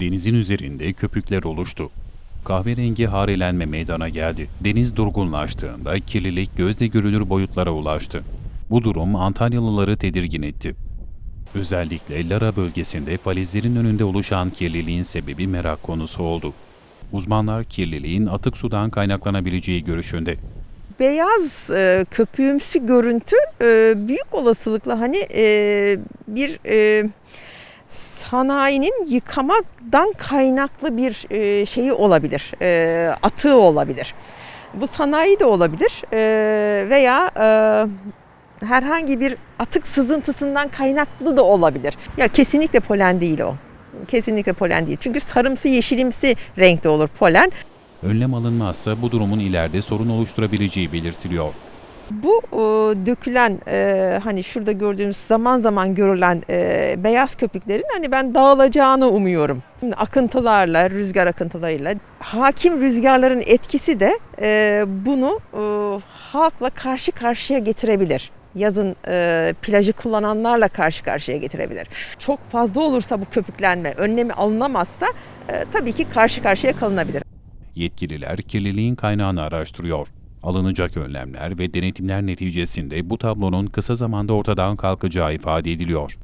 Denizin üzerinde köpükler oluştu. Kahverengi harelenme meydana geldi. Deniz durgunlaştığında kirlilik gözle görülür boyutlara ulaştı. Bu durum Antalyalıları tedirgin etti. Özellikle Lara bölgesinde falezlerin önünde oluşan kirliliğin sebebi merak konusu oldu. Uzmanlar kirliliğin atık sudan kaynaklanabileceği görüşünde. beyaz e, köpüğümsü görüntü e, büyük olasılıkla hani e, bir e, sanayinin yıkamadan kaynaklı bir e, şeyi olabilir, e, atığı olabilir. Bu sanayi de olabilir e, veya e, herhangi bir atık sızıntısından kaynaklı da olabilir. Ya kesinlikle polen değil o. Kesinlikle polen değil. Çünkü sarımsı yeşilimsi renkte olur polen. Önlem alınmazsa bu durumun ileride sorun oluşturabileceği belirtiliyor. Bu e, dökülen e, hani şurada gördüğünüz zaman zaman görülen e, beyaz köpüklerin hani ben dağılacağını umuyorum. Şimdi akıntılarla, rüzgar akıntılarıyla hakim rüzgarların etkisi de e, bunu e, halkla karşı karşıya getirebilir. Yazın e, plajı kullananlarla karşı karşıya getirebilir. Çok fazla olursa bu köpüklenme önlemi alınamazsa e, tabii ki karşı karşıya kalınabilir. Yetkililer kirliliğin kaynağını araştırıyor. Alınacak önlemler ve denetimler neticesinde bu tablonun kısa zamanda ortadan kalkacağı ifade ediliyor.